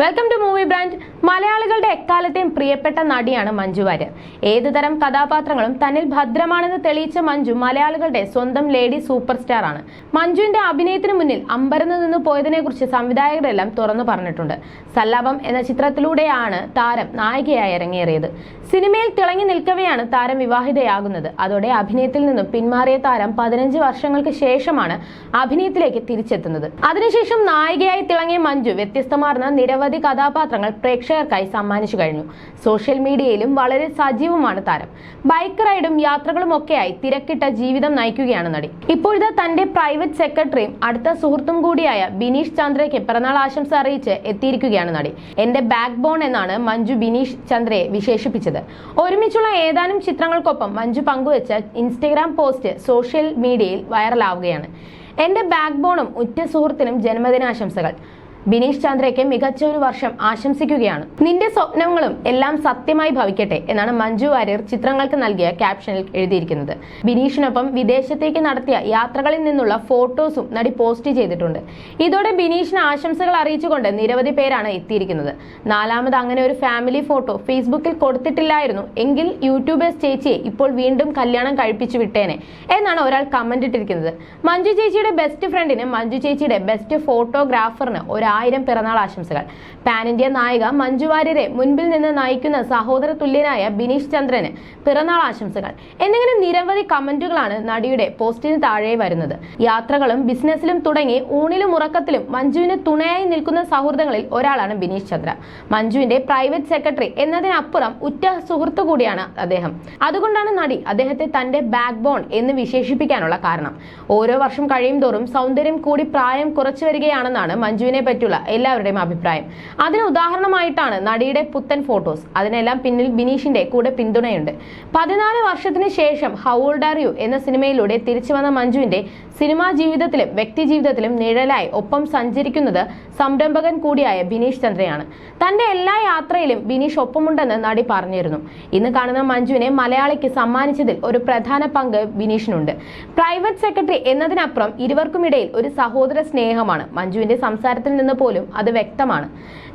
Welcome to movie brand മലയാളികളുടെ എക്കാലത്തെയും പ്രിയപ്പെട്ട നടിയാണ് മഞ്ജു വാര്യർ. ഏതുതരം കഥാപാത്രങ്ങളും തന്നിൽ ഭദ്രമാണെന്ന് തെളിയിച്ച മഞ്ജു മലയാളികളുടെ സ്വന്തം ലേഡി സൂപ്പർ സ്റ്റാർ ആണ്. മഞ്ജുവിന്റെ അഭിനയത്തിന് മുന്നിൽ അമ്പരന്ന് നിന്ന് പോയതിനെ കുറിച്ച് സംവിധായകരെല്ലാം തുറന്നു പറഞ്ഞിട്ടുണ്ട്. സല്ലാപം എന്ന ചിത്രത്തിലൂടെയാണ് താരം നായികയായി ഇറങ്ങിയേറിയത് സിനിമയിൽ തിളങ്ങി നിൽക്കവെയാണ് താരം വിവാഹിതയാകുന്നത്. അതോടെ അഭിനയത്തിൽ നിന്നും പിന്മാറിയ താരം പതിനഞ്ച് വർഷങ്ങൾക്ക് ശേഷമാണ് അഭിനയത്തിലേക്ക് തിരിച്ചെത്തുന്നത്. അതിനുശേഷം നായികയായി തിളങ്ങിയ മഞ്ജു വ്യത്യസ്തമാർന്ന നിരവധി കഥാപാത്രങ്ങൾ പ്രേക്ഷകർക്കായി സമ്മാനിച്ചു കഴിഞ്ഞു. സോഷ്യൽ മീഡിയയിലും വളരെ സജീവമാണ് താരം. ബൈക്ക് റൈഡും യാത്രകളും ഒക്കെയായി തിരക്കിട്ട ജീവിതം നയിക്കുകയാണ് നടി. ഇപ്പോഴത്തെ തന്റെ പ്രൈവറ്റ് സെക്രട്ടറിയും അടുത്ത സുഹൃത്തും കൂടിയായ ബിനീഷ് ചന്ദ്രയ്ക്ക് പിറന്നാൾ ആശംസ അറിയിച്ച് എത്തിയിരിക്കുകയാണ് നടി. എന്റെ ബാക്ക് ബോൺ എന്നാണ് മഞ്ജു ബിനീഷ് ചന്ദ്രയെ വിശേഷിപ്പിച്ചത്. ഒരുമിച്ചുള്ള ഏതാനും ചിത്രങ്ങൾക്കൊപ്പം മഞ്ജു പങ്കുവച്ച ഇൻസ്റ്റഗ്രാം പോസ്റ്റ് സോഷ്യൽ മീഡിയയിൽ വൈറലാവുകയാണ്. എന്റെ ബാക്ക് ബോണും ഉറ്റ സുഹൃത്തിനും ജന്മദിനാശംസകൾ. ബിനീഷ് ചന്ദ്രയ്ക്ക് മികച്ച ഒരു വർഷം ആശംസിക്കുകയാണ്. നിന്റെ സ്വപ്നങ്ങളും എല്ലാം സത്യമായി ഭവിക്കട്ടെ എന്നാണ് മഞ്ജു വാര്യർ ചിത്രങ്ങൾക്ക് നൽകിയ ക്യാപ്ഷനിൽ എഴുതിയിരിക്കുന്നത്. ബിനീഷിനൊപ്പം വിദേശത്തേക്ക് നടത്തിയ യാത്രകളിൽ നിന്നുള്ള ഫോട്ടോസും നടി പോസ്റ്റ് ചെയ്തിട്ടുണ്ട്. ഇതോടെ ബിനീഷിന് ആശംസകൾ അറിയിച്ചുകൊണ്ട് നിരവധി പേരാണ് എത്തിയിരിക്കുന്നത്. നാലാമത് അങ്ങനെ ഒരു ഫാമിലി ഫോട്ടോ ഫേസ്ബുക്കിൽ കൊടുത്തിട്ടില്ലായിരുന്നു. എങ്കിൽ യൂട്യൂബേഴ്സ് ചേച്ചിയെ ഇപ്പോൾ വീണ്ടും കല്യാണം കഴിപ്പിച്ചു വിട്ടേനെ എന്നാണ് ഒരാൾ കമന്റ് ഇട്ടിരിക്കുന്നത്. മഞ്ജു ചേച്ചിയുടെ ബെസ്റ്റ് ഫ്രണ്ടിന് മഞ്ജു ചേച്ചിയുടെ ബെസ്റ്റ് ഫോട്ടോഗ്രാഫറിന് ഒരായിരം പിറന്നാൾ ആശംസകൾ. പാൻ ഇന്ത്യ നായിക മഞ്ജു വാര്യരെ മുൻപിൽ നിന്ന് നയിക്കുന്ന സഹോദര തുല്യനായ ബിനീഷ് ചന്ദ്രന് പിറന്നാൾ ആശംസകൾ. എന്നിങ്ങനെ നിരവധി കമന്റുകളാണ് നടിയുടെ പോസ്റ്റിന് താഴെ വരുന്നത്. യാത്രകളും ബിസിനസ്സിലും തുടങ്ങി ഊണിലും ഉറക്കത്തിലും മഞ്ജുവിന് തുണയായി നിൽക്കുന്ന സൗഹൃദങ്ങളിൽ ഒരാളാണ് ബിനീഷ് ചന്ദ്ര. മഞ്ജുവിന്റെ പ്രൈവറ്റ് സെക്രട്ടറി എന്നതിനപ്പുറം ഉറ്റ സുഹൃത്തു കൂടിയാണ് അദ്ദേഹം. അതുകൊണ്ടാണ് നടി അദ്ദേഹത്തെ തന്റെ ബാക്ക് ബോൺ എന്ന് വിശേഷിപ്പിക്കാനുള്ള കാരണം. ഓരോ വർഷം കഴിയും തോറും സൗന്ദര്യം കൂടി പ്രായം കുറച്ചു വരികയാണെന്നാണ് മഞ്ജുവിനെ പറ്റിയുള്ള എല്ലാവരുടെയും അഭിപ്രായം. അതിന് ഉദാഹരണമായിട്ടാണ് നടിയുടെ പുത്തൻ ഫോട്ടോസ്. അതിനെല്ലാം പിന്നിൽ ബിനീഷിന്റെ കൂടെ പിന്തുണയുണ്ട്. പതിനാല് വർഷത്തിന് ശേഷം ഹൗ ഓൾഡ് ആർ യു എന്ന സിനിമയിലൂടെ തിരിച്ചു വന്ന മഞ്ജുവിന്റെ സിനിമാ ജീവിതത്തിലും വ്യക്തി ജീവിതത്തിലും നിഴലായി ഒപ്പം സഞ്ചരിക്കുന്നത് സംരംഭകൻ കൂടിയായ ബിനീഷ് ചന്ദ്രയാണ്. തന്റെ എല്ലാ യാത്രയിലും ബിനീഷ് ഒപ്പമുണ്ടെന്ന് നടി പറഞ്ഞിരുന്നു. ഇന്ന് കാണുന്ന മഞ്ജുവിനെ മലയാളിക്ക് സമ്മാനിച്ചതിൽ ഒരു പ്രധാന പങ്ക് ബിനീഷിനുണ്ട്. പ്രൈവറ്റ് സെക്രട്ടറി എന്നതിനപ്പുറം ഇരുവർക്കുമിടയിൽ ഒരു സഹോദര സ്നേഹമാണ് മഞ്ജുവിന്റെ സംസാരത്തിൽ നിന്ന് പോലും അത് വ്യക്തമാണ്.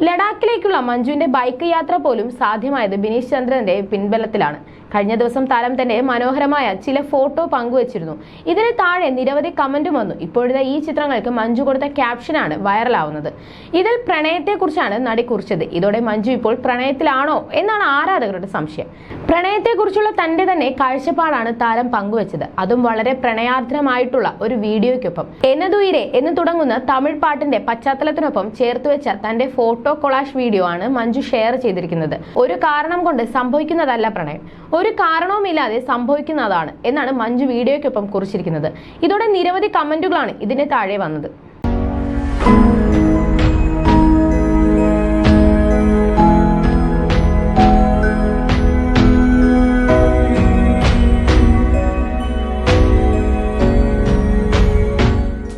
ലഡാക്കിലേക്കുള്ള മഞ്ജുവിന്റെ ബൈക്ക് യാത്ര പോലും സാധ്യമായത് ബിനീഷ് ചന്ദ്രന്റെ പിൻബലത്തിലാണ്. കഴിഞ്ഞ ദിവസം താരം തന്നെ മനോഹരമായ ചില ഫോട്ടോ പങ്കുവച്ചിരുന്നു. ഇതിന് താഴെ നിരവധി കമന്റും വന്നു. ഇപ്പോഴത്തെ ഈ ചിത്രങ്ങൾക്ക് മഞ്ജു കൊടുത്ത ക്യാപ്ഷനാണ് വൈറലാവുന്നത്. ഇതിൽ പ്രണയത്തെക്കുറിച്ചാണ് നടി കുറിച്ചത്. ഇതോടെ മഞ്ജു ഇപ്പോൾ പ്രണയത്തിലാണോ എന്നാണ് ആരാധകരുടെ സംശയം. പ്രണയത്തെക്കുറിച്ചുള്ള തന്റെ തന്നെ കാഴ്ചപ്പാടാണ് താരം പങ്കുവച്ചത്. അതും വളരെ പ്രണയാർദ്രമായിട്ടുള്ള ഒരു വീഡിയോയ്ക്കൊപ്പം. എന്നതുയിരെ എന്ന് തുടങ്ങുന്ന തമിഴ് പാട്ടിന്റെ പശ്ചാത്തലത്തിനൊപ്പം ചേർത്തുവെച്ച തന്റെ ഫോട്ടോ കൊളാഷ് വീഡിയോ ആണ് മഞ്ജു ഷെയർ ചെയ്തിരിക്കുന്നത്. ഒരു കാരണം കൊണ്ട് സംഭവിക്കുന്നതല്ല പ്രണയം. ഒരു കാരണവുമില്ലാതെ സംഭവിക്കുന്നതാണ് എന്നാണ് മഞ്ജു വീഡിയോയ്ക്കൊപ്പം കുറിച്ചിരിക്കുന്നത്. ഇതോടെ നിരവധി കമന്റുകളാണ് ഇതിന് താഴെ വന്നത്.